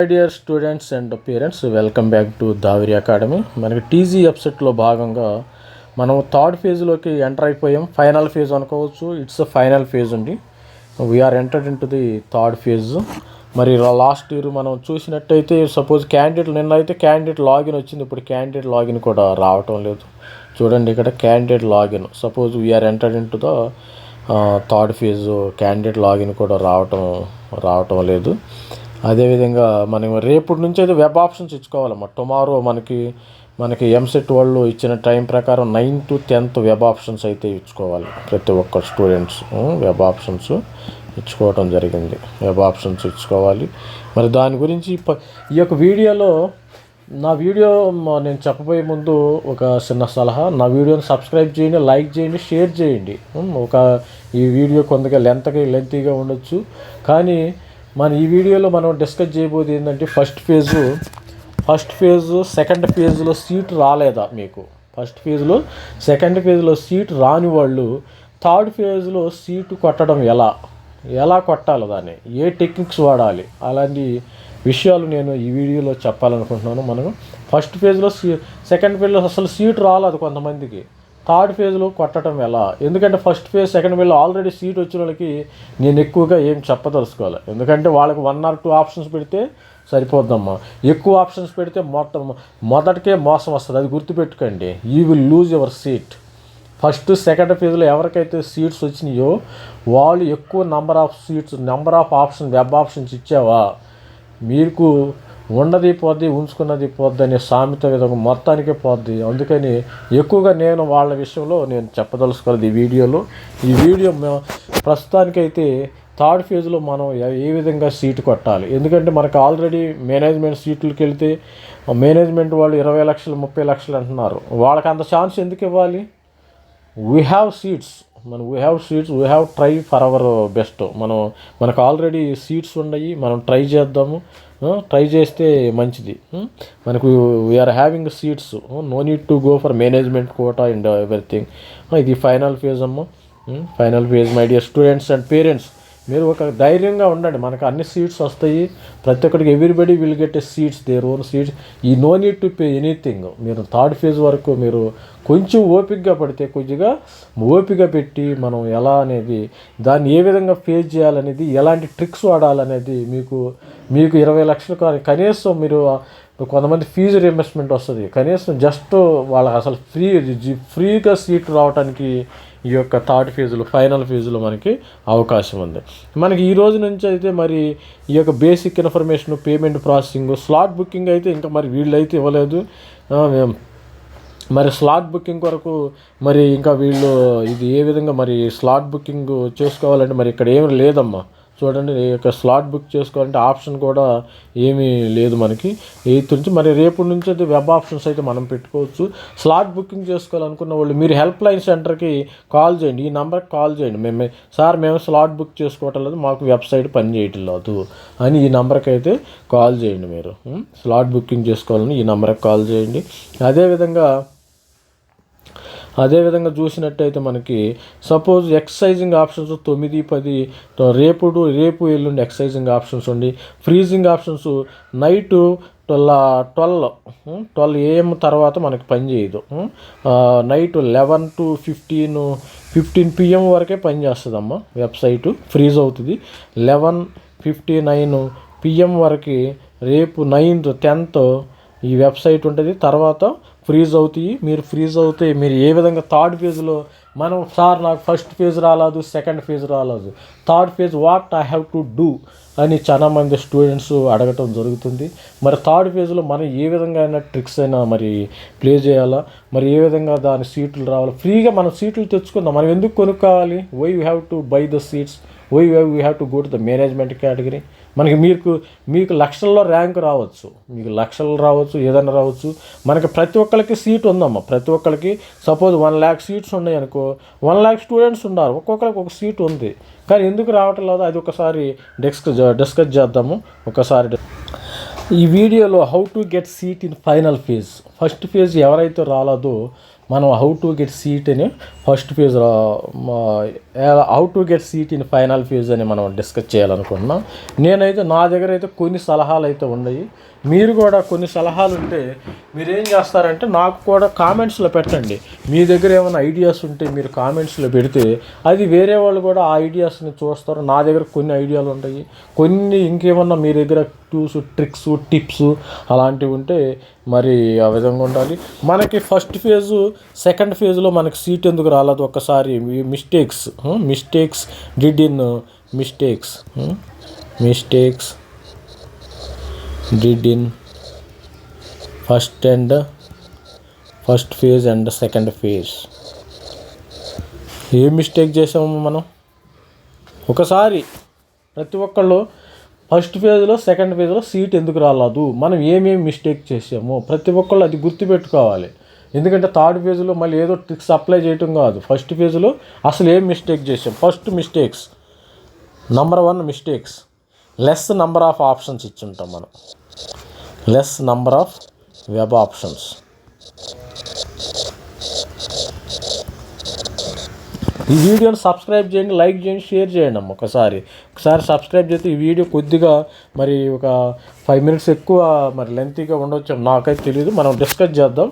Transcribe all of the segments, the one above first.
My dear students and parents welcome back to Daviri academy మనకి TG వెబ్సైట్లో భాగంగా మనం థర్డ్ ఫేజ్లోకి ఎంటర్ అయిపోయాం. ఫైనల్ ఫేజ్ అనుకోవచ్చు. ఇట్స్ ఫైనల్ ఫేజ్ అండి. We are entered into the third phase మరి లాస్ట్ ఇయర్ మనం చూసినట్టయితే సపోజ్ క్యాండిడేట్ నిన్న అయితే క్యాండిడేట్ లాగిన్ వచ్చింది. ఇప్పుడు క్యాండిడేట్ లాగిన్ కూడా రావటం లేదు. చూడండి ఇక్కడ candidate login suppose we are entered into the third phase candidate login కూడా రావటం రావటం లేదు. అదేవిధంగా మనం రేపటి నుంచి అయితే వెబ్ ఆప్షన్స్ ఇచ్చుకోవాలమ్మా. టుమారో మనకి మనకి ఎంసెట్ వాళ్ళు ఇచ్చిన టైం ప్రకారం nine to tenth web options అయితే ఇచ్చుకోవాలి. ప్రతి ఒక్క స్టూడెంట్స్ వెబ్ ఆప్షన్స్ ఇచ్చుకోవటం జరిగింది. వెబ్ ఆప్షన్స్ ఇచ్చుకోవాలి. మరి దాని గురించి ఈ యొక్క వీడియోలో నా వీడియో నేను చెప్పబోయే ముందు ఒక చిన్న సలహా. నా వీడియోని సబ్స్క్రైబ్ చేయండి లైక్ చేయండి షేర్ చేయండి. ఒక ఈ వీడియో కొంతగా లెంత్గా లెంతీగా ఉండొచ్చు. కానీ మన ఈ వీడియోలో మనం డిస్కస్ చేయబోయేది ఏంటంటే first phase first phase second ఫేజ్లో సీట్ రాలేదా మీకు? ఫస్ట్ ఫేజ్లో సెకండ్ ఫేజ్లో సీట్ రాని వాళ్ళు థర్డ్ ఫేజ్లో సీటు కొట్టడం ఎలా? ఎలా కొట్టాలి దాన్ని? ఏ టెక్నిక్స్ వాడాలి? అలాంటి విషయాలు నేను ఈ వీడియోలో చెప్పాలనుకుంటున్నాను. మనం ఫస్ట్ ఫేజ్లో సీ సెకండ్ ఫేజ్లో అసలు సీట్ రాలేదు కొంతమందికి. థర్డ్ ఫేజ్లో కొట్టడం ఎలా? ఎందుకంటే ఫస్ట్ ఫేజ్ సెకండ్ ఫేజ్లో ఆల్రెడీ సీట్ వచ్చిన వాళ్ళకి నేను ఎక్కువగా ఏం చెప్పదలుచుకోవాలి. ఎందుకంటే వాళ్ళకి వన్ ఆర్ టూ ఆప్షన్స్ పెడితే సరిపోద్దమ్మా. ఎక్కువ ఆప్షన్స్ పెడితే మొత్తం మొదటికే మోసం వస్తుంది. అది గుర్తుపెట్టుకోండి. You will lose your seat first second ఫేజ్లో ఎవరికైతే సీట్స్ వచ్చినాయో వాళ్ళు ఎక్కువ number of seats number of option web options ఇచ్చావా? మీకు ఉన్నది పోద్ది ఉంచుకున్నది పోద్ది అనే సామెత విధంగా మొత్తానికే పోద్ది. అందుకని ఎక్కువగా నేను వాళ్ళ విషయంలో నేను చెప్పదలుచుకోలేదు ఈ వీడియోలో. ఈ వీడియో ప్రస్తుతానికైతే థర్డ్ ఫేజ్లో మనం ఏ- ఏ విధంగా సీటు కొట్టాలి? ఎందుకంటే మనకు ఆల్రెడీ మేనేజ్మెంట్ సీట్లకి వెళ్తే మేనేజ్మెంట్ వాళ్ళు ఇరవై లక్షలు ముప్పై లక్షలు అంటున్నారు. వాళ్ళకి అంత ఛాన్స్ ఎందుకు ఇవ్వాలి? వీ హ్యావ్ సీట్స్ మనం we have seats we have try for our best మనం మనకు ఆల్రెడీ సీట్స్ ఉన్నాయి మనం ట్రై చేద్దాము. ట్రై చేస్తే మంచిది. మనకు we are having seats no need to go for management quota and everything ఇది ఫైనల్ ఫేజ్ అమ్మ. Final phase my dear students and parents మీరు ఒక ధైర్యంగా ఉండండి. మనకు అన్ని సీట్స్ వస్తాయి. ప్రతి ఒక్కరికి everybody will get a seats their own seats ఈ no need to pay anything మీరు థర్డ్ ఫేజ్ వరకు మీరు కొంచెం ఓపికగా పడితే కొద్దిగా ఓపిక పెట్టి మనం ఎలా అనేది దాన్ని ఏ విధంగా ఫేస్ చేయాలనేది ఎలాంటి ట్రిక్స్ వాడాలనేది మీకు మీకు ఇరవై లక్షలు కానీ కనీసం మీరు కొంతమంది ఫీజు రియంబర్స్మెంట్ వస్తుంది. కనీసం జస్ట్ వాళ్ళకి అసలు ఫ్రీ ఫ్రీగా సీట్ రావడానికి ఈ యొక్క థర్డ్ ఫేజ్లో ఫైనల్ ఫేజ్లో మనకి అవకాశం ఉంది. మనకి ఈ రోజు నుంచి అయితే మరి ఈ యొక్క basic information payment processing slot booking అయితే ఇంకా మరి వీళ్ళు అయితే ఇవ్వలేదు మరి స్లాట్ బుకింగ్ కొరకు మరి ఇంకా వీళ్ళు ఇది ఏ విధంగా మరి స్లాట్ బుకింగ్ చేసుకోవాలంటే మరి ఇక్కడ ఏమి లేదమ్మా. చూడండి ఈ యొక్క స్లాట్ బుక్ చేసుకోవాలంటే ఆప్షన్ కూడా ఏమీ లేదు మనకి. ఎయిత్ నుంచి మరి రేపు నుంచి అయితే వెబ్ ఆప్షన్స్ అయితే మనం పెట్టుకోవచ్చు. స్లాట్ బుకింగ్ చేసుకోవాలనుకున్న వాళ్ళు మీరు హెల్ప్ లైన్ సెంటర్కి కాల్ చేయండి. ఈ నెంబర్కి కాల్ చేయండి. మేము సార్ మేము స్లాట్ బుక్ చేసుకోవటం లేదు. మాకు వెబ్సైట్ పని చేయటం లేదు అని ఈ నెంబర్కి అయితే కాల్ చేయండి మీరు. స్లాట్ బుకింగ్ చేసుకోవాలని ఈ నెంబర్కి కాల్ చేయండి. అదేవిధంగా అదేవిధంగా చూసినట్టయితే మనకి సపోజ్ ఎక్సైజింగ్ ఆప్షన్స్ తొమ్మిది పది రేపుడు రేపు ఎల్లుండి ఎక్సైజింగ్ ఆప్షన్స్ ఉండి freezing options night twelve twelve twelve AM తర్వాత మనకి పని చేయదు. Night eleven to fifteen fifteen PM వరకే పని చేస్తుందమ్మా వెబ్సైటు ఫ్రీజ్ అవుతుంది. లెవెన్ ఫిఫ్టీ నైన్ పిఎం వరకు రేపు నైన్త్ టెన్త్ ఈ వెబ్సైట్ ఉంటుంది. తర్వాత ఫ్రీజ్ అవుతాయి. మీరు ఫ్రీజ్ అవుతే మీరు ఏ విధంగా థర్డ్ ఫేజ్లో మనం సార్ నాకు ఫస్ట్ ఫేజ్ రాలేదు సెకండ్ ఫేజ్ రాలేదు. Third phase what I have to do అని చాలా మంది స్టూడెంట్స్ అడగటం జరుగుతుంది. మరి థర్డ్ ఫేజ్లో మనం ఏ విధంగా అయినా ట్రిక్స్ అయినా మరి ప్లే చేయాలా? మరి ఏ విధంగా దాని సీట్లు రావాలి? ఫ్రీగా మనం సీట్లు తెచ్చుకుందాం. మనం ఎందుకు కొనుక్కోవాలి? Why you have to buy the seats why you have to go to the management category మనకి మీకు మీకు లక్షల్లో ర్యాంక్ రావచ్చు. మీకు లక్షలు రావచ్చు ఏదైనా రావచ్చు. మనకి ప్రతి ఒక్కరికి సీట్ ఉందమ్మా. ప్రతి ఒక్కరికి సపోజ్ వన్ ల్యాక్ సీట్స్ ఉన్నాయి అనుకో వన్ ల్యాక్ స్టూడెంట్స్ ఉన్నారు. ఒక్కొక్కరికి ఒక సీట్ ఉంది. కానీ ఎందుకు రావటం లేదు? అది ఒకసారి డిస్కస్ డిస్కస్ చేద్దాము. ఒకసారి ఈ వీడియోలో how to get seat in final phase. First phase ఎవరైతే రాలేదో మనం హౌ టు గెట్ సీట్ అని first phase how to get seat in final phase అని మనం డిస్కస్ చేయాలనుకుంటున్నాం. నేనైతే నా దగ్గర అయితే కొన్ని సలహాలు అయితే ఉన్నాయి. మీరు కూడా కొన్ని సలహాలు ఉంటే మీరు ఏం చేస్తారంటే నాకు కూడా కామెంట్స్లో పెట్టండి. మీ దగ్గర ఏమైనా ఐడియాస్ ఉంటే మీరు కామెంట్స్లో పెడితే అది వేరే వాళ్ళు కూడా ఆ ఐడియాస్ని చూస్తారు. నా దగ్గర కొన్ని ఐడియాలు ఉంటాయి. కొన్ని ఇంకేమన్నా మీ దగ్గర టూస్ ట్రిక్స్ టిప్స్ అలాంటివి ఉంటే మరి ఆ విధంగా ఉండాలి. మనకి ఫస్ట్ ఫేజు సెకండ్ ఫేజ్లో మనకు సీట్ ఎందుకు రాలేదు? ఒక్కసారి mistakes mistakes did in mistakes mistakes did in first and first phase and second phase. A mistake చేసాము మనం? ఒకసారి ప్రతి ఒక్కళ్ళు ఫస్ట్ ఫేజ్లో సెకండ్ ఫేజ్లో సీట్ ఎందుకు రాలేదు? మనం ఏమేమి మిస్టేక్ చేసాము ప్రతి ఒక్కళ్ళు అది గుర్తుపెట్టుకోవాలి. ఎందుకంటే థర్డ్ ఫేజ్లో మళ్ళీ ఏదో ట్రిక్స్ అప్లై చేయటం కాదు. ఫస్ట్ ఫేజ్లో అసలు ఏం మిస్టేక్ చేసాం? First mistakes. Number one mistakes less number of options ఇచ్చుంటాం మనం. Less number of web options ఈ వీడియోని సబ్స్క్రైబ్ చేయండి లైక్ చేయండి షేర్ చేయండి అమ్మ ఒకసారి. ఒకసారి సబ్స్క్రైబ్ చేస్తే ఈ వీడియో కొద్దిగా మరి ఒక ఫైవ్ మినిట్స్ ఎక్కువ మరి లెంతీగా ఉండొచ్చు నాకైతే తెలియదు మనం డిస్కస్ చేద్దాం.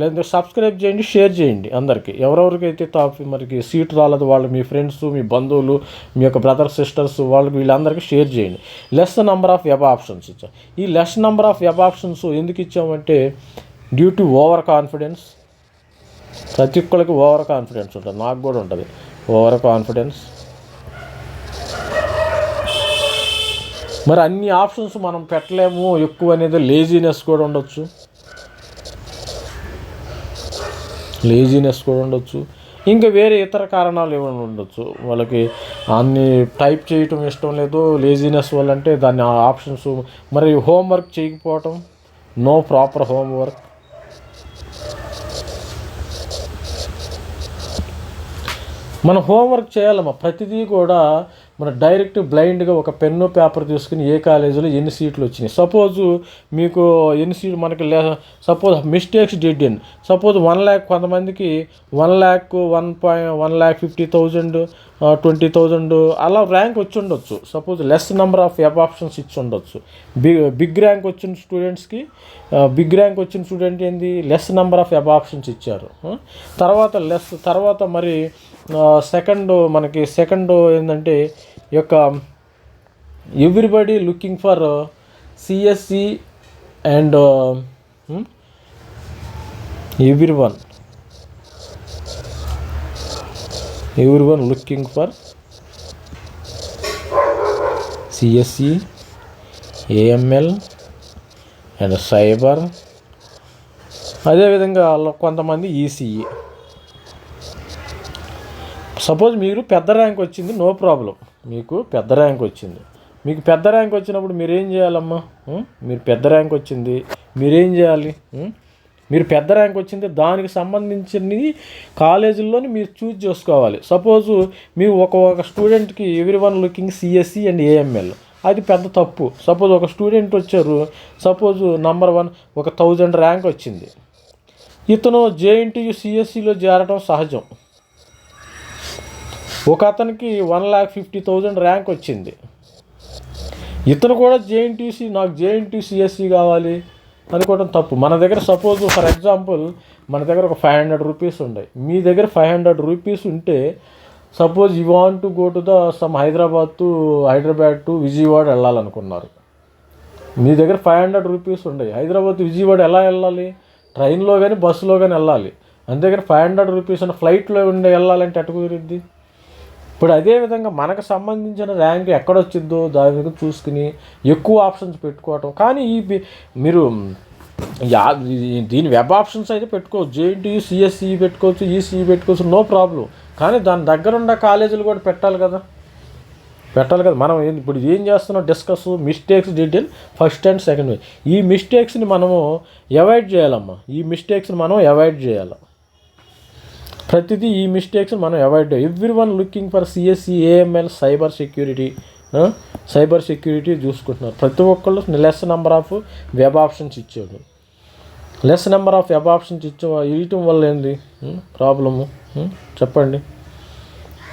లేదా సబ్స్క్రైబ్ చేయండి షేర్ చేయండి అందరికీ. ఎవరెవరికైతే టాప్ మనకి సీట్ రాలేదు వాళ్ళు మీ ఫ్రెండ్స్ మీ బంధువులు మీ యొక్క బ్రదర్స్ సిస్టర్స్ వాళ్ళకి వీళ్ళందరికీ షేర్ చేయండి. Less number of web options ఇచ్చాం. ఈ less number of web options ఎందుకు ఇచ్చామంటే డ్యూ టు ఓవర్ కాన్ఫిడెన్స్ ప్రతి ఒక్కరికి ఓవర్ కాన్ఫిడెన్స్ ఉంటుంది. నాకు కూడా ఉంటుంది. ఓవర్ కాన్ఫిడెన్స్ మరి అన్ని ఆప్షన్స్ మనం పెట్టలేము. ఎక్కువ అనేది లేజీనెస్ కూడా ఉండొచ్చు. లేజీనెస్ కూడా ఉండొచ్చు. ఇంకా వేరే ఇతర కారణాలు ఏమైనా ఉండొచ్చు? వాళ్ళకి అన్ని టైప్ చేయటం ఇష్టం లేదు. లేజీనెస్ వల్ల అంటే దాన్ని ఆప్షన్స్ మరి హోంవర్క్ చేయకపోవటం. నో ప్రాపర్ హోంవర్క్ మనం హోంవర్క్ చేయాలమ్మా. ప్రతిదీ కూడా మన డైరెక్ట్ బ్లైండ్గా ఒక పెన్ను పేపర్ తీసుకుని ఏ కాలేజీలో ఎన్ని సీట్లు వచ్చినాయి. సపోజ్ మీకు ఎన్ని సీట్లు మనకి లే suppose mistakes did in suppose one lakh కొంతమందికి one lakh one point one lakh fifty thousand twenty thousand అలా ర్యాంక్ వచ్చి ఉండొచ్చు. Suppose less number of web options ఇచ్చి ఉండొచ్చు. బిగ్ బిగ్ ర్యాంక్ వచ్చిన స్టూడెంట్స్కి బిగ్ ర్యాంక్ వచ్చిన స్టూడెంట్ ఏంది? Less number of web options ఇచ్చారు. తర్వాత లెస్ తర్వాత మరి సెకండ్ మనకి సెకండ్ ఏంటంటే యొక్క everybody looking for CSE and every one every one looking for CSE AIML and cyber అదేవిధంగా కొంతమంది ఈసీఈ సపోజ్ మీరు పెద్ద ర్యాంక్ వచ్చింది నో ప్రాబ్లం మీకు పెద్ద ర్యాంక్ వచ్చింది. మీకు పెద్ద ర్యాంక్ వచ్చినప్పుడు మీరేం చేయాలమ్మా? మీరు పెద్ద ర్యాంక్ వచ్చింది. మీరేం చేయాలి? మీరు పెద్ద ర్యాంక్ వచ్చింది దానికి సంబంధించినవి కాలేజీల్లోని మీరు చూజ్ చేసుకోవాలి. సపోజ్ మీరు ఒక ఒక స్టూడెంట్కి every one looking CSE and AIML. అది పెద్ద తప్పు. సపోజ్ ఒక స్టూడెంట్ వచ్చారు సపోజ్ నంబర్ వన్ ఒక థౌజండ్ ర్యాంక్ వచ్చింది. ఇతను జేఎన్టీయు సిఎస్సిలో చేరడం సహజం. ఒక అతనికి one lakh fifty thousand rank వచ్చింది. ఇతను కూడా జేఎన్టీసీ నాకు జేఎన్టీసీ ఎస్సీ కావాలి అనుకోవడం తప్పు. మన దగ్గర సపోజ్ ఫర్ ఎగ్జాంపుల్ మన దగ్గర ఒక ఫైవ్ హండ్రెడ్ రూపీస్ ఉన్నాయి మీ దగ్గర ఫైవ్ హండ్రెడ్ రూపీస్ ఉంటే suppose you want to go to the some Hyderabad to Hyderabad to Vijayawada వెళ్ళాలనుకున్నారు. మీ దగ్గర ఫైవ్ హండ్రెడ్ రూపీస్ ఉన్నాయి హైదరాబాద్ విజయవాడ ఎలా వెళ్ళాలి? ట్రైన్లో కానీ బస్సులో కానీ వెళ్ళాలి. అంతేగాని ఫైవ్ హండ్రెడ్ రూపీస్ అని ఫ్లైట్లో ఉండే వెళ్ళాలంటే ఎట్ట కుదిరిద్ది? ఇప్పుడు అదేవిధంగా మనకు సంబంధించిన ర్యాంక్ ఎక్కడొచ్చిద్దో దాని మీద చూసుకుని ఎక్కువ ఆప్షన్స్ పెట్టుకోవటం. కానీ ఈ మీరు యా దీని వెబ్ ఆప్షన్స్ అయితే పెట్టుకోవచ్చు. జేఎన్టీ సిఎస్ఈ పెట్టుకోవచ్చు ఈసీఈ పెట్టుకోవచ్చు నో ప్రాబ్లం. కానీ దాని దగ్గర ఉన్న కాలేజీలు కూడా పెట్టాలి కదా. పెట్టాలి కదా. మనం ఇప్పుడు ఏం చేస్తున్నాం? Discuss mistakes detail first and second ఈ మిస్టేక్స్ని మనము అవాయిడ్ చేయాలమ్మా. ఈ మిస్టేక్స్ని మనం అవాయిడ్ చేయాలి. ప్రతిదీ ఈ మిస్టేక్స్ మనం avoid every one looking for CSE AIML cyber security cyber security చూసుకుంటున్నారు. ప్రతి ఒక్కళ్ళు less number of web options ఇచ్చాడు less number of web options ఇచ్చే ఇవ్వటం వల్ల ఏంది? ప్రాబ్లము చెప్పండి.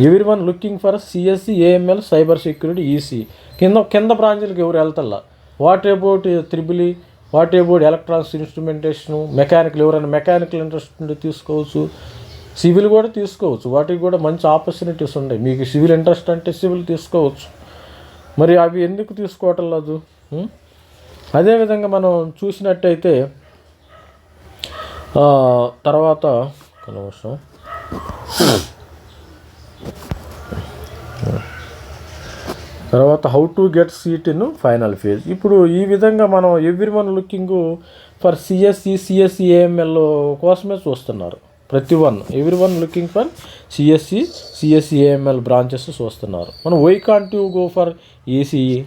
Every one looking for CSE AIML cyber security EC కింద కింద బ్రాంచ్లకు ఎవరు వెళ్తల్లా? What about triple E what about electronics instrumentation mechanical ఎవరైనా మెకానికల్ ఇంట్రెస్ట్ ఉంటే తీసుకోవచ్చు. సివిల్ కూడా తీసుకోవచ్చు. వాటికి కూడా మంచి ఆపర్చునిటీస్ ఉన్నాయి. మీకు సివిల్ ఇంట్రెస్ట్ అంటే సివిల్ తీసుకోవచ్చు. మరి అవి ఎందుకు తీసుకోవటం లేదు అదేవిధంగా మనం చూసినట్టయితే తర్వాత ఒక నిమిషం. తర్వాత how to get seat in final phase ఇప్పుడు ఈ విధంగా మనం every one looking for CSE CSE AIML కోసమే చూస్తున్నారు. ప్రతి one every one looking for CSE CSE AIML branches చూస్తున్నారు మనం why can't you go for ECE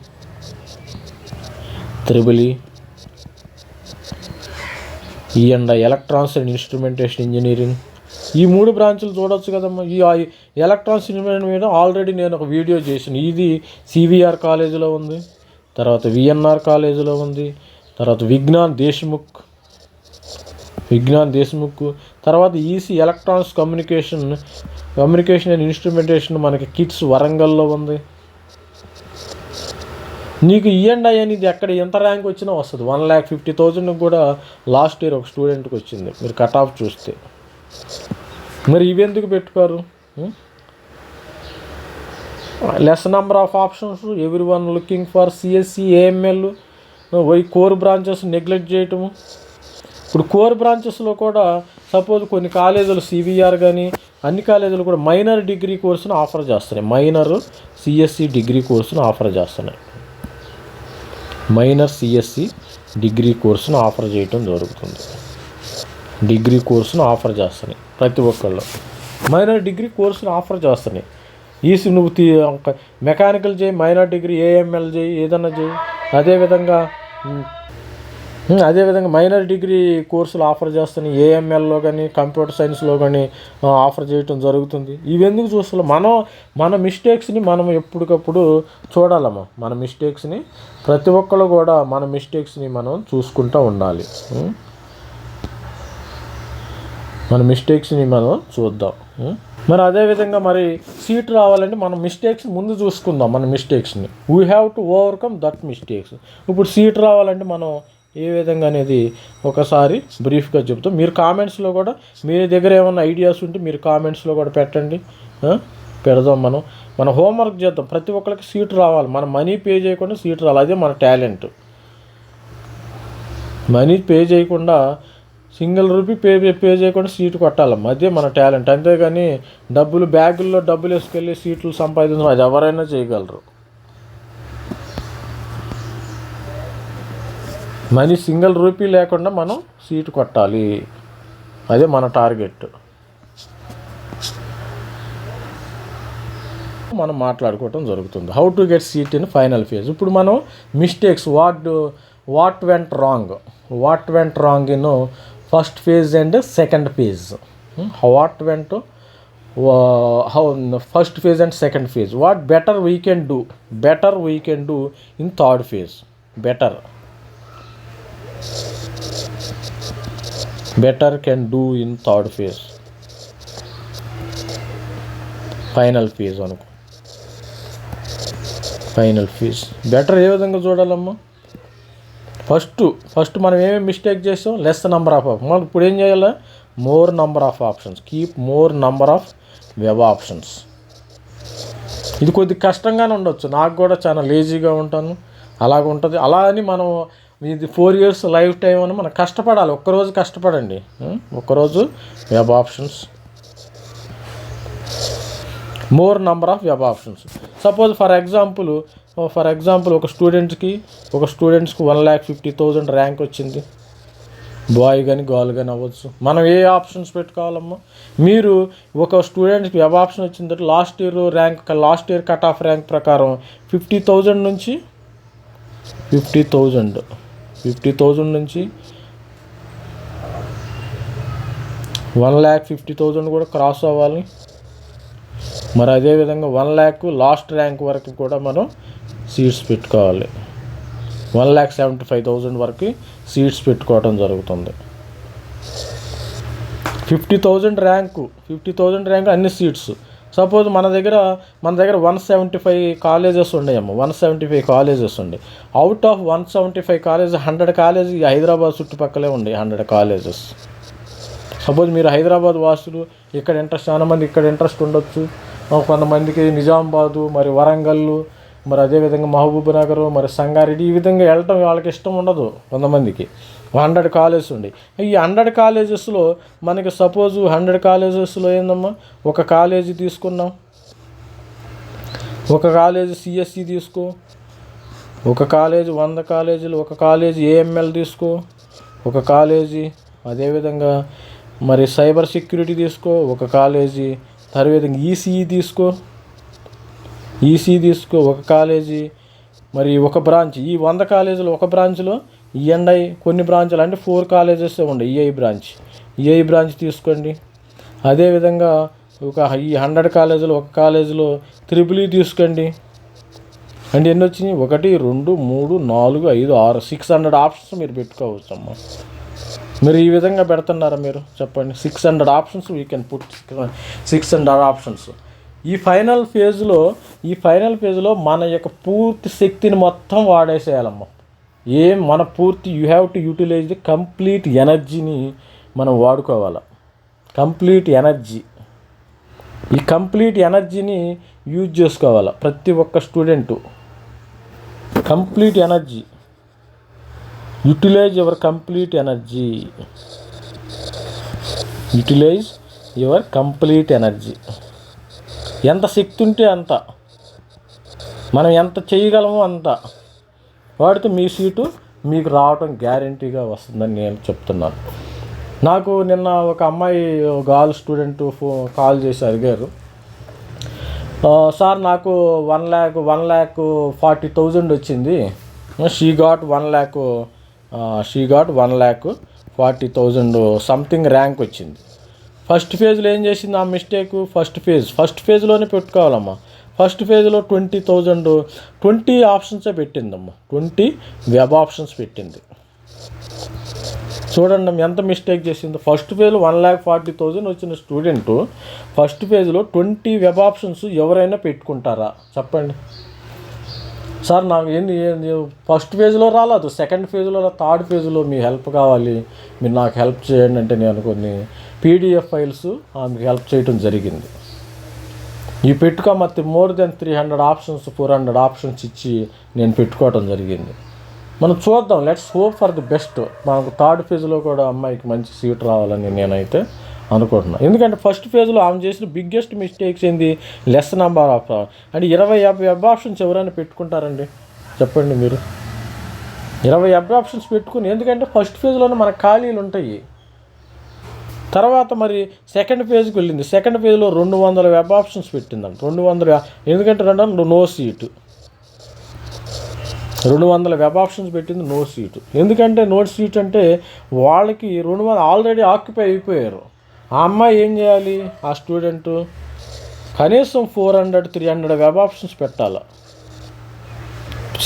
triple E and electronics and instrumentation engineering ఈ మూడు బ్రాంచులు చూడొచ్చు కదమ్మా. ఈ ఎలక్ట్రాన్స్ ఎలక్ట్రానిక్స్ ఇంజనీరింగ్ మీద ఆల్రెడీ నేను ఒక వీడియో చేసిన ఇది సివిఆర్ కాలేజీలో ఉంది. తర్వాత విఎన్ఆర్ కాలేజీలో ఉంది. తర్వాత విజ్ఞాన్ దేశ్ముఖ్ విజ్ఞాన్ దేశ్ముఖ్ తర్వాత EC electronics communication communication and instrumentation మనకి కిట్స్ వరంగల్లో ఉంది. నీకు e ఈఎండ్ఐ అనేది ఎక్కడ ఎంత ర్యాంక్ వచ్చినా వస్తుంది. వన్ ల్యాక్ ఫిఫ్టీ థౌజండ్ కూడా లాస్ట్ ఇయర్ ఒక స్టూడెంట్కి వచ్చింది. మీరు కట్ ఆఫ్ చూస్తే. మరి ఇవెందుకు పెట్టుకోరు? Less number of options every one looking for CSE AIML why core branches neglect చేయటము. ఇప్పుడు కోర్ బ్రాంచెస్లో కూడా సపోజ్ కొన్ని కాలేజీలు సివిఆర్ కానీ అన్ని కాలేజీలు కూడా మైనర్ డిగ్రీ కోర్సును ఆఫర్ చేస్తున్నాయి. మైనర్ సిఎస్సి డిగ్రీ కోర్సును ఆఫర్ చేస్తున్నాయి. మైనర్ సిఎస్సి డిగ్రీ కోర్సును ఆఫర్ చేయటం జరుగుతుంది. డిగ్రీ కోర్సును ఆఫర్ చేస్తున్నాయి ప్రతి ఒక్కళ్ళు. మైనర్ డిగ్రీ కోర్సును ఆఫర్ చేస్తున్నాయి. ఈసి నువ్వు తీ మెకానికల్ చేయి మైనర్ డిగ్రీ ఏఎంఎల్ చేయి ఏదన్నా చేయి. అదేవిధంగా అదేవిధంగా మైనర్ డిగ్రీ కోర్సులు ఆఫర్ చేస్తున్నాయి. ఏఎంఎల్లో కానీ కంప్యూటర్ సైన్స్లో కానీ ఆఫర్ చేయటం జరుగుతుంది. ఇవెందుకు చూస్తున్నాం? మనం మన మిస్టేక్స్ని మనం ఎప్పటికప్పుడు చూడాలమ్మా. మన మిస్టేక్స్ని ప్రతి ఒక్కరు కూడా మన మిస్టేక్స్ని మనం చూసుకుంటూ ఉండాలి. మన మిస్టేక్స్ని మనం చూద్దాం. మరి అదేవిధంగా మరి సీట్ రావాలంటే మనం మిస్టేక్స్ ముందు చూసుకుందాం మన మిస్టేక్స్ని. We have to overcome that mistakes ఇప్పుడు సీట్ రావాలంటే మనం ఏ విధంగా అనేది ఒకసారి బ్రీఫ్గా చెప్తాం మీరు కామెంట్స్లో కూడా మీ దగ్గర ఏమైనా ఐడియాస్ ఉంటే మీరు కామెంట్స్లో కూడా పెట్టండి. పెడదాం మనం. మన హోంవర్క్ చేద్దాం. ప్రతి ఒక్కరికి సీట్ రావాలి. మన మనీ పే చేయకుండా సీట్ రావాలి. అదే మన టాలెంట్ మనీ పే చేయకుండా సింగిల్ రూపీ పే పే చేయకుండా సీటు కొట్టాలమ్మ అదే మన టాలెంట్ అంతేగాని డబ్బులు బ్యాగుల్లో డబ్బులు వేసుకెళ్ళి సీట్లు సంపాదించడం అది ఎవరైనా చేయగలరు. మనీ సింగిల్ రూపీ లేకుండా మనం సీటు కొట్టాలి. అదే మన టార్గెట్. మనం మాట్లాడుకోవటం జరుగుతుంది. How to get seat in final phase ఇప్పుడు మనం mistakes what what went wrong what went wrong in first phase and second phase what went how first phase and second phase what better we can do better we can do in third phase better better can do in third phase final phase అనుకో. Final phase better ఏ విధంగా చూడాలమ్మా? First first మనం ఏమేమి mistake చేసాం? Less number of option మనం ఇప్పుడు ఏం చేయాలి? More number of options keep more number of web options ఇది కొద్ది కష్టంగానే ఉండొచ్చు. నాకు కూడా చాలా లేజీగా ఉంటాను. అలాగ ఉంటుంది అలా అని మనం ఇది ఫోర్ ఇయర్స్ లైఫ్ టైం అని మనం కష్టపడాలి. ఒక్కరోజు కష్టపడండి. ఒక్కరోజు web options. More number of web options. Suppose for example for example ఒక స్టూడెంట్కి ఒక స్టూడెంట్స్కి one lakh fifty thousand rank వచ్చింది. బాయ్ కానీ గర్ల్ కానీ అవ్వచ్చు. మనం ఏ ఆప్షన్స్ పెట్టుకోవాలమ్మా? మీరు ఒక స్టూడెంట్కి వెబ్ ఆప్షన్ వచ్చింది last year rank last year cut off rank ప్రకారం ఫిఫ్టీ థౌజండ్ నుంచి ఫిఫ్టీ థౌజండ్ ఫిఫ్టీ థౌజండ్ నుంచి వన్ ల్యాక్ ఫిఫ్టీ థౌజండ్ కూడా క్రాస్ అవ్వాలి. మరి అదేవిధంగా వన్ ల్యాక్ లాస్ట్ ర్యాంక్ వరకు కూడా మనం సీట్స్ పెట్టుకోవాలి. One lakh seventy five thousand వరకు సీట్స్ పెట్టుకోవడం జరుగుతుంది. Fifty thousand rank fifty thousand rank అన్ని సీట్స్ సపోజ్ మన దగ్గర మన దగ్గర వన్ సెవెంటీ ఫైవ్ కాలేజెస్ ఉండేమో వన్ సెవెంటీ ఫైవ్ కాలేజెస్ ఉండే. Out of one seventy five college hundred college Hyderabad చుట్టుపక్కలే ఉండే హండ్రెడ్ కాలేజెస్. సపోజ్ మీరు హైదరాబాద్ వాసులు ఇక్కడ ఇంట్రెస్ట్ చాలా మంది ఇక్కడ ఇంట్రెస్ట్ ఉండొచ్చు. కొంతమందికి నిజామాబాదు మరి వరంగల్ మరి అదేవిధంగా మహబూబ్ నగర్ మరి సంగారెడ్డి ఈ విధంగా వెళ్ళటం వాళ్ళకి ఇష్టం ఉండదు కొంతమందికి. హండ్రెడ్ కాలేజెస్ ఉండి. ఈ హండ్రెడ్ కాలేజెస్లో మనకి సపోజ్ హండ్రెడ్ కాలేజెస్లో ఏందమ్మా? ఒక కాలేజీ తీసుకున్నాం. ఒక కాలేజీ సిఎస్సి తీసుకో. ఒక కాలేజీ వంద కాలేజీలు ఒక కాలేజీ ఏఎంఎల్ తీసుకో. ఒక కాలేజీ అదేవిధంగా మరి సైబర్ సెక్యూరిటీ తీసుకో. ఒక కాలేజీ తర్వాత ఈసీఈ తీసుకో. ఈసీ తీసుకో. ఒక కాలేజీ మరి ఒక బ్రాంచ్. ఈ వంద కాలేజీలు ఒక బ్రాంచ్లో ఈఎన్ఐ కొన్ని బ్రాంచ్లు అంటే ఫోర్ కాలేజెస్ ఉండే ఈఐ బ్రాంచ్ ఈఐ బ్రాంచ్ తీసుకోండి. అదేవిధంగా ఒక ఈ హండ్రెడ్ కాలేజీలో ఒక కాలేజీలో త్రిపుల్ ఈ తీసుకోండి. అంటే ఎన్ని వచ్చినాయి? ఒకటి రెండు మూడు నాలుగు ఐదు ఆరు సిక్స్ హండ్రెడ్ ఆప్షన్స్ మీరు పెట్టుకోవచ్చు అమ్మ. మీరు ఈ విధంగా పెడుతున్నారా మీరు? చెప్పండి. Six hundred options we can put six hundred options ఈ ఫైనల్ ఫేజ్లో ఈ ఫైనల్ ఫేజ్లో మన యొక్క పూర్తి శక్తిని మొత్తం వాడేసేయాలమ్మ. ఏం మన పూర్తి you have to utilize the complete ఎనర్జీని మనం వాడుకోవాలి. కంప్లీట్ ఎనర్జీ ఈ కంప్లీట్ ఎనర్జీని యూజ్ చేసుకోవాలి ప్రతి ఒక్క student complete energy utilize your complete energy utilize your complete energy ఎంత శక్తి ఉంటే అంత. మనం ఎంత చేయగలమో అంత. వాడితే మీ సీటు మీకు రావటం గ్యారంటీగా వస్తుందని నేను చెప్తున్నాను. నాకు నిన్న ఒక అమ్మాయి ఒక గాల్ స్టూడెంట్ ఫో కాల్ చేసి అడిగారు. సార్ నాకు one lakh one lakh forty thousand వచ్చింది. She got one lakh she got one lakh forty thousand something rank వచ్చింది. ఫస్ట్ ఫేజ్లో ఏం చేసింది? ఆ మిస్టేక్ ఫస్ట్ ఫేజ్ ఫస్ట్ ఫేజ్లోనే పెట్టుకోవాలమ్మా. ఫస్ట్ ఫేజ్లో ట్వంటీ థౌజండ్ ట్వంటీ ఆప్షన్సే పెట్టిందమ్మా. ట్వంటీ వెబ్ ఆప్షన్స్ పెట్టింది. చూడండి ఎంత మిస్టేక్ చేసిందో. ఫస్ట్ పేజ్లో వన్ ల్యాక్ ఫార్టీ థౌజండ్ వచ్చిన స్టూడెంట్ ఫస్ట్ పేజ్లో ట్వంటీ వెబ్ ఆప్షన్స్ ఎవరైనా పెట్టుకుంటారా? చెప్పండి. సార్ నాకు ఏంది ఫస్ట్ పేజ్లో రాలేదు. సెకండ్ ఫేజ్లో థర్డ్ ఫేజ్లో మీ హెల్ప్ కావాలి. మీరు నాకు హెల్ప్ చేయండి అంటే నేను కొన్ని పీడిఎఫ్ ఫైల్స్ ఆమెకు హెల్ప్ చేయడం జరిగింది. ఈ పెట్టుకో పెట్టుకోమత్తి more then three hundred options four hundred options ఇచ్చి నేను పెట్టుకోవడం జరిగింది. మనం చూద్దాం let's hope for the best మనకు థర్డ్ ఫేజ్లో కూడా అమ్మాయికి మంచి సీట్ రావాలని నేనైతే అనుకుంటున్నాను ఎందుకంటే ఫస్ట్ ఫేజ్లో ఆమె చేసిన బిగ్గెస్ట్ మిస్టేక్స్ ఏంది? లెస్ నెంబర్ ఆఫ్ అంటే ఇరవై యాభై వెబ్ ఆప్షన్స్ ఎవరైనా పెట్టుకుంటారండి? చెప్పండి మీరు. ఇరవై వెబ్ ఆప్షన్స్ పెట్టుకుని ఎందుకంటే ఫస్ట్ ఫేజ్లోనే మన ఖాళీలు ఉంటాయి. తర్వాత మరి సెకండ్ పేజ్కి వెళ్ళింది. సెకండ్ పేజ్లో రెండు వందల వెబ్ ఆప్షన్స్ పెట్టిందంట. రెండు వందల ఎందుకంటే రెండు నో సీటు రెండు వందల వెబ్ ఆప్షన్స్ పెట్టింది నో సీటు ఎందుకంటే నో సీట్ అంటే వాళ్ళకి రెండు వందలు ఆల్రెడీ ఆక్యుపై అయిపోయారు. ఆ అమ్మాయి ఏం చేయాలి? ఆ స్టూడెంట్ కనీసం four hundred three hundred web options పెట్టాలి?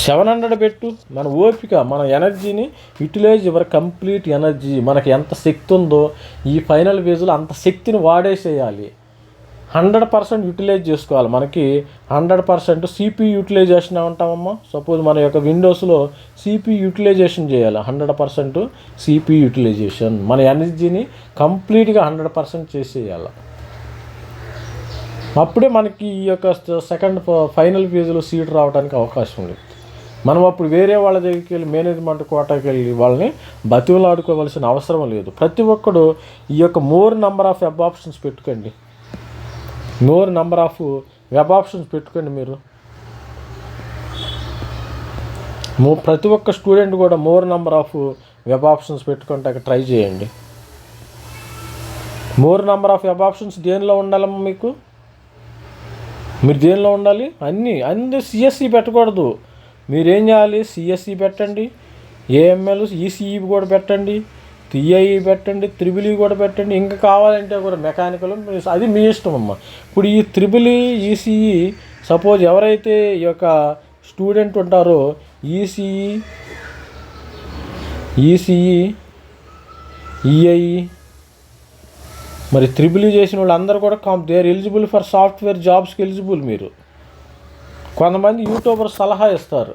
సెవెన్ హండ్రెడ్ పెట్టు. మన ఓపిక మన ఎనర్జీని యూటిలైజ్ యువర్ కంప్లీట్ ఎనర్జీ. మనకి ఎంత శక్తి ఉందో ఈ ఫైనల్ ఫేజ్లో అంత శక్తిని వాడేసేయాలి. హండ్రెడ్ పర్సెంట్ యూటిలైజ్ చేసుకోవాలి. మనకి హండ్రెడ్ పర్సెంట్ సిపి యూటిలైజేషన్ ఉంటామమ్మా సపోజ్ మన యొక్క విండోస్లో సిపి యూటిలైజేషన్ చేయాలి. Hundred percent CPU utilization. మన ఎనర్జీని కంప్లీట్గా హండ్రెడ్ పర్సెంట్ చేసేయాలి. అప్పుడే మనకి ఈ యొక్క సెకండ్ ఫైనల్ ఫేజ్లో సీట్ రావడానికి అవకాశం ఉంది. మనం అప్పుడు వేరే వాళ్ళ దగ్గరికి వెళ్ళి మేనేజ్మెంట్ కోటాకి వెళ్ళి వాళ్ళని బతిమలాడుకోవాల్సిన అవసరం లేదు. ప్రతి ఒక్కడు ఈ యొక్క more number of web options పెట్టుకోండి. More number of web options పెట్టుకోండి మీరు. మో ప్రతి ఒక్క స్టూడెంట్ కూడా more number of web options పెట్టుకుంటాక try చేయండి. More number of web options దేనిలో ఉండాలమ్మా మీకు? మీరు దేనిలో ఉండాలి? అన్నీ. అన్ని సిఎస్సి పెట్టకూడదు. మీరేం చేయాలి? సిఎస్సి పెట్టండి. ఏఎంఎల్ ఈసీఈ కూడా పెట్టండి. టీఐఈ పెట్టండి. త్రిబుల్ కూడా పెట్టండి. ఇంకా కావాలంటే కూడా మెకానికల్ అది మీ ఇష్టం అమ్మ. ఇప్పుడు ఈ త్రిబుల్ ఈసీఈ సపోజ్ ఎవరైతే ఈ యొక్క స్టూడెంట్ ఉంటారో E C E E C E E I E మరి త్రిబుల్ చేసిన వాళ్ళందరూ కూడా కాం they are eligible for software జాబ్స్కి ఎలిజిబుల్ మీరు. కొంతమంది యూట్యూబర్ సలహా ఇస్తారు.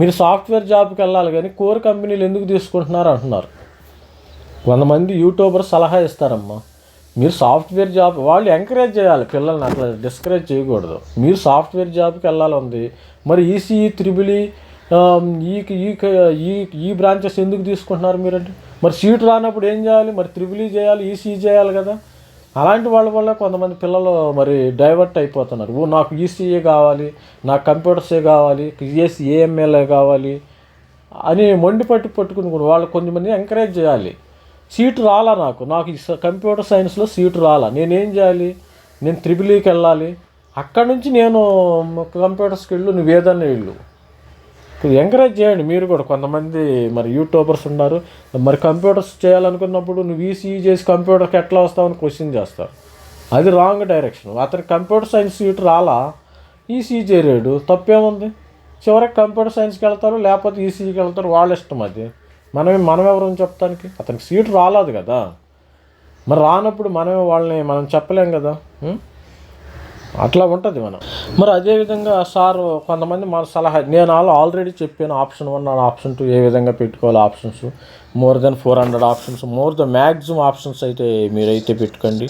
మీరు సాఫ్ట్వేర్ జాబ్కి వెళ్ళాలి కానీ కోర్ కంపెనీలు ఎందుకు తీసుకుంటున్నారు అంటున్నారు. కొంతమంది యూట్యూబర్ సలహా ఇస్తారమ్మా. మీరు సాఫ్ట్వేర్ జాబ్ వాళ్ళు ఎంకరేజ్ చేయాలి పిల్లల్ని అట్లా డిస్కరేజ్ చేయకూడదు. మీరు సాఫ్ట్వేర్ జాబ్కి వెళ్ళాలి ఉంది. మరి ఈసీఈ త్రిబులి ఈ ఈ ఈ ఈ బ్రాంచెస్ ఎందుకు తీసుకుంటున్నారు మీరంటే? మరి సీట్ రానప్పుడు ఏం చేయాలి? మరి త్రిబుల్ చేయాలి ఈసీఈ చేయాలి కదా. అలాంటి వాళ్ళ వల్ల కొంతమంది పిల్లలు మరి డైవర్ట్ అయిపోతున్నారు. ఓ నాకు ఈసీఏ కావాలి నాకు కంప్యూటర్సే కావాలి ఈఎస్సి ఏఎంఎల్ఏ కావాలి అని మొండి పట్టి పట్టుకుని వాళ్ళు కొంతమంది ఎంకరేజ్ చేయాలి. సీటు రాలా నాకు. నాకు ఈ స- కంప్యూటర్ సైన్స్లో సీటు రాలా. నేనేం చేయాలి? నేను త్రిబులీకి e వెళ్ళాలి. అక్కడ నుంచి నేను కంప్యూటర్స్కి వెళ్ళు నువ్వు ఏదన్నా వెళ్ళు. ఎంకరేజ్ చేయండి. మీరు కూడా కొంతమంది మరి యూట్యూబర్స్ ఉన్నారు. మరి కంప్యూటర్స్ చేయాలనుకున్నప్పుడు నువ్వు ఈసీఈ చేసి కంప్యూటర్కి ఎట్లా వస్తావని క్వశ్చన్ చేస్తారు. అది రాంగ్ డైరెక్షన్ అతనికి కంప్యూటర్ సైన్స్ సీట్ రాలా? ఈసీఈ చేరాడు తప్పేముంది? చివరికి కంప్యూటర్ సైన్స్కి వెళ్తారు లేకపోతే ఈసీఈకి వెళ్తారు వాళ్ళ ఇష్టం అది. మనమే మనం ఎవరు చెప్తానికి అతనికి సీట్ రాలేదు కదా. మరి రానప్పుడు మనమే వాళ్ళని మనం చెప్పలేం కదా? అట్లా ఉంటుంది మనం. మరి అదేవిధంగా సార్ కొంతమంది మన సలహా నేను వాళ్ళు ఆల్రెడీ చెప్పాను ఆప్షన్ వన్ ఆప్షన్ టూ ఏ విధంగా పెట్టుకోవాలి options more then four hundred options more the maximum options అయితే మీరైతే పెట్టుకోండి.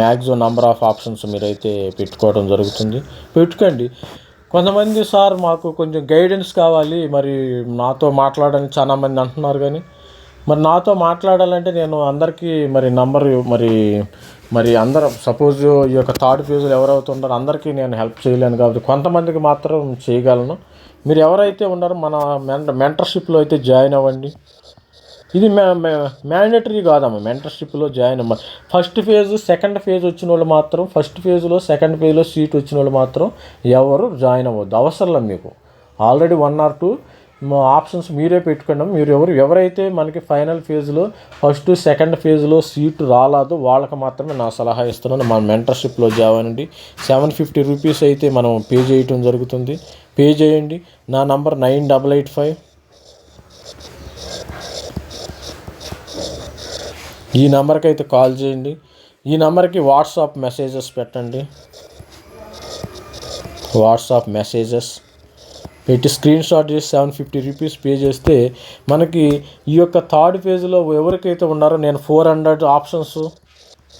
మ్యాక్సిమం నెంబర్ ఆఫ్ ఆప్షన్స్ మీరైతే పెట్టుకోవడం జరుగుతుంది. పెట్టుకోండి. కొంతమంది సార్ మాకు కొంచెం గైడెన్స్ కావాలి మరి నాతో మాట్లాడని చాలా మంది అంటున్నారు కానీ మరి నాతో మాట్లాడాలంటే నేను అందరికీ మరి నంబర్ మరి మరి అందరం సపోజ్ ఈ యొక్క థర్డ్ ఫేజ్లో ఎవరైతే ఉన్నారో అందరికీ నేను హెల్ప్ చేయలేను కాబట్టి కొంతమందికి మాత్రం చేయగలను. మీరు ఎవరైతే ఉన్నారో మన మెంట మెంటర్షిప్లో అయితే జాయిన్ అవ్వండి. ఇది మ్యాండేటరీ కాదమ్మా మెంటర్షిప్లో జాయిన్ అమ్మ ఫస్ట్ ఫేజ్ సెకండ్ ఫేజ్ వచ్చిన వాళ్ళు మాత్రం ఫస్ట్ ఫేజ్లో సెకండ్ ఫేజ్లో సీట్ వచ్చిన వాళ్ళు మాత్రం ఎవరు జాయిన్ అవ్వద్దు. అవసరం లేదు మీకు. Already one or two options మీరే పెట్టుకోండి. మీరు ఎవరు ఎవరైతే మనకి ఫైనల్ ఫేజ్లో ఫస్ట్ సెకండ్ ఫేజ్లో సీటు రాలేదో వాళ్ళకి మాత్రమే నా సలహా ఇస్తున్నాను. మన మెంటర్షిప్లో జాయిన్ అండి సెవెన్ ఫిఫ్టీ రూపీస్ అయితే మనం పే చేయటం జరుగుతుంది. పే చేయండి. నా number nine double eight five ఈ నెంబర్కి అయితే కాల్ చేయండి. ఈ నెంబర్కి వాట్సాప్ మెసేజెస్ పెట్టండి. వాట్సాప్ మెసేజెస్ పెట్టి స్క్రీన్ షాట్ చేసి సెవెన్ ఫిఫ్టీ రూపీస్ పే చేస్తే మనకి ఈ యొక్క థర్డ్ పేజ్లో ఎవరికైతే ఉన్నారో నేను ఫోర్ హండ్రెడ్ ఆప్షన్స్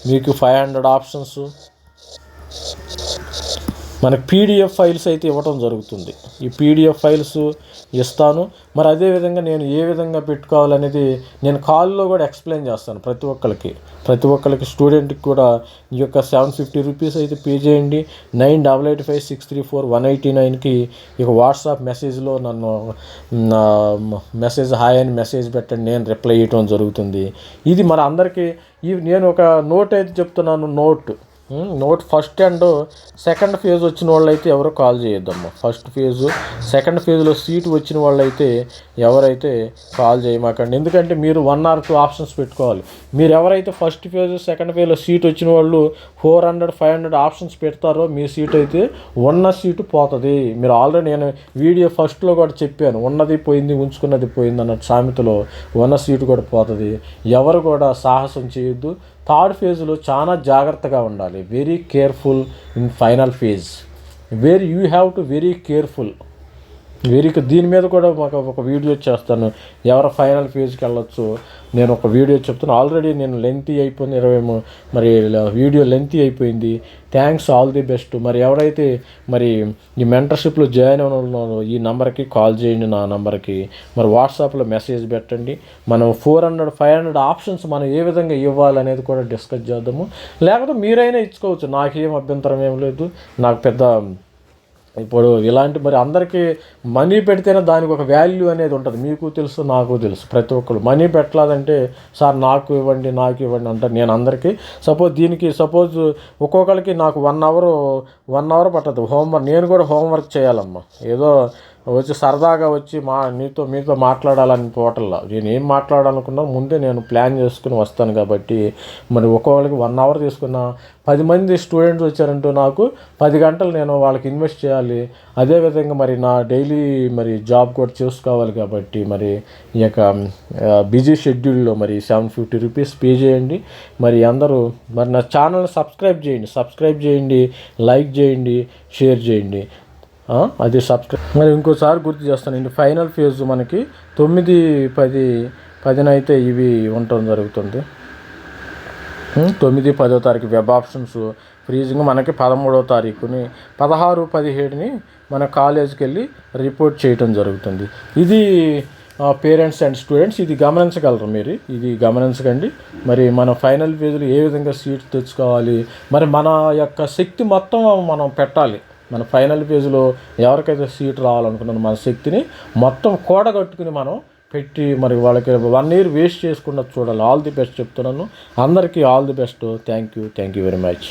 మీకు ఫైవ్ హండ్రెడ్ ఆప్షన్స్ మనకి పీడిఎఫ్ ఫైల్స్ అయితే ఇవ్వటం జరుగుతుంది. ఈ పీడిఎఫ్ ఫైల్స్ ఇస్తాను. మరి అదేవిధంగా నేను ఏ విధంగా పెట్టుకోవాలనేది నేను కాల్లో కూడా ఎక్స్ప్లెయిన్ చేస్తాను ప్రతి ఒక్కరికి ప్రతి ఒక్కరికి స్టూడెంట్కి కూడా ఈ యొక్క సెవెన్ ఫిఫ్టీ రూపీస్ అయితే పే చేయండి. Nine double eight five six three four one eighty నైన్కి ఇక వాట్సాప్ మెసేజ్లో నన్ను మెసేజ్ హాయ్ అని మెసేజ్ పెట్టండి. నేను రిప్లై ఇవ్వటం జరుగుతుంది. ఇది మన అందరికీ ఈ నేను ఒక నోట్ అయితే చెప్తున్నాను. Note. Note first and second phase వచ్చిన వాళ్ళైతే ఎవరు కాల్ చేయొద్దమ్మా. ఫస్ట్ ఫేజు సెకండ్ ఫేజ్లో సీట్ వచ్చిన వాళ్ళైతే ఎవరైతే కాల్ చేయమాకండి. ఎందుకంటే మీరు వన్ ఆర్ టూ ఆప్షన్స్ పెట్టుకోవాలి. మీరు ఎవరైతే ఫస్ట్ ఫేజ్ సెకండ్ ఫేజ్లో సీట్ వచ్చిన వాళ్ళు four hundred five hundred options పెడతారో మీ సీట్ అయితే ఉన్న సీటు పోతుంది. మీరు ఆల్రెడీ నేను వీడియో ఫస్ట్లో కూడా చెప్పాను. ఉన్నది పోయింది ఉంచుకున్నది పోయింది అన్న సామెతలో ఉన్న సీటు కూడా పోతుంది. ఎవరు కూడా సాహసం చేయొద్దు. థర్డ్ ఫేజ్లో చాలా జాగ్రత్తగా ఉండాలి. Very careful in final phase very you have to very careful వీరికి దీని మీద కూడా మాకు ఒక వీడియో చేస్తాను. ఎవరు ఫైనల్ ఫేజ్కి వెళ్ళొచ్చు? నేను ఒక వీడియో చెప్తాను ఆల్రెడీ నేను లెంతీ అయిపోయింది. ఇరవై మరి వీడియో లెంతీ అయిపోయింది. థ్యాంక్స్ ఆల్ ది బెస్ట్ మరి ఎవరైతే మరి ఈ మెంటర్షిప్లో జాయిన్ అయిన ఈ నెంబర్కి కాల్ చేయండి నా నెంబర్కి మరి వాట్సాప్లో మెసేజ్ పెట్టండి. మనం four hundred five hundred options మనం ఏ విధంగా ఇవ్వాలనేది కూడా డిస్కస్ చేద్దాము. లేకపోతే మీరైనా ఇచ్చుకోవచ్చు. నాకేం అభ్యంతరం ఏం లేదు. నాకు పెద్ద ఇప్పుడు ఇలాంటి మరి అందరికీ మనీ పెడితేనే దానికి ఒక వాల్యూ అనేది ఉంటుంది. మీకు తెలుసు నాకు తెలుసు ప్రతి ఒక్కరు. మనీ పెట్టలేదంటే సార్ నాకు ఇవ్వండి నాకు ఇవ్వండి అంటారు నేను అందరికీ సపోజ్ దీనికి సపోజ్ ఒక్కొక్కరికి నాకు వన్ అవర్ వన్ అవర్ పట్టదు. హోంవర్క్ నేను కూడా హోంవర్క్ చేయాలమ్మా. ఏదో వచ్చి సరదాగా వచ్చి మా నీతో మీతో మాట్లాడాలని పోవటంలా నేను ఏం మాట్లాడాలనుకున్నా ముందే నేను ప్లాన్ చేసుకుని వస్తాను కాబట్టి మరి ఒక్కొక్కరికి వన్ అవర్ తీసుకున్న. పది మంది స్టూడెంట్స్ వచ్చారంటూ నాకు పది గంటలు నేను వాళ్ళకి ఇన్వెస్ట్ చేయాలి. అదేవిధంగా మరి నా డైలీ మరి జాబ్ కూడా చూసుకోవాలి కాబట్టి మరి ఈ యొక్క బిజీ షెడ్యూల్లో మరి సెవెన్ ఫిఫ్టీ రూపీస్ పే చేయండి. మరి అందరూ మరి నా ఛానల్ సబ్స్క్రైబ్ చేయండి. సబ్స్క్రైబ్ చేయండి లైక్ చేయండి షేర్ చేయండి. అది సబ్స్క్రైబ్ మరి ఇంకోసారి గుర్తు చేస్తానండి ఫైనల్ ఫేజ్ మనకి తొమ్మిది పది పదిన అయితే ఇవి ఉండటం జరుగుతుంది. తొమ్మిది పదో తారీఖు వెబ్ ఆప్షన్స్ ఫ్రీజింగ్ మనకి పదమూడో తారీఖుని పదహారు పదిహేడుని మన కాలేజీకి వెళ్ళి రిపోర్ట్ చేయటం జరుగుతుంది. ఇది పేరెంట్స్ అండ్ స్టూడెంట్స్ ఇది గమనించగలరు మీరు? ఇది గమనించకండి. మరి మన ఫైనల్ ఫేజ్లో ఏ విధంగా సీట్స్ తెచ్చుకోవాలి? మరి మన యొక్క శక్తి మొత్తం మనం పెట్టాలి. మన ఫైనల్ పేజ్లో ఎవరికైతే సీట్ రావాలనుకున్నారో మన శక్తిని మొత్తం కూడగట్టుకుని మనం పెట్టి మరి వాళ్ళకి వన్ ఇయర్ వేస్ట్ చేసుకున్నది చూడాలి. ఆల్ ది బెస్ట్ చెప్తున్నాను. అందరికీ all the best thank you thank you very much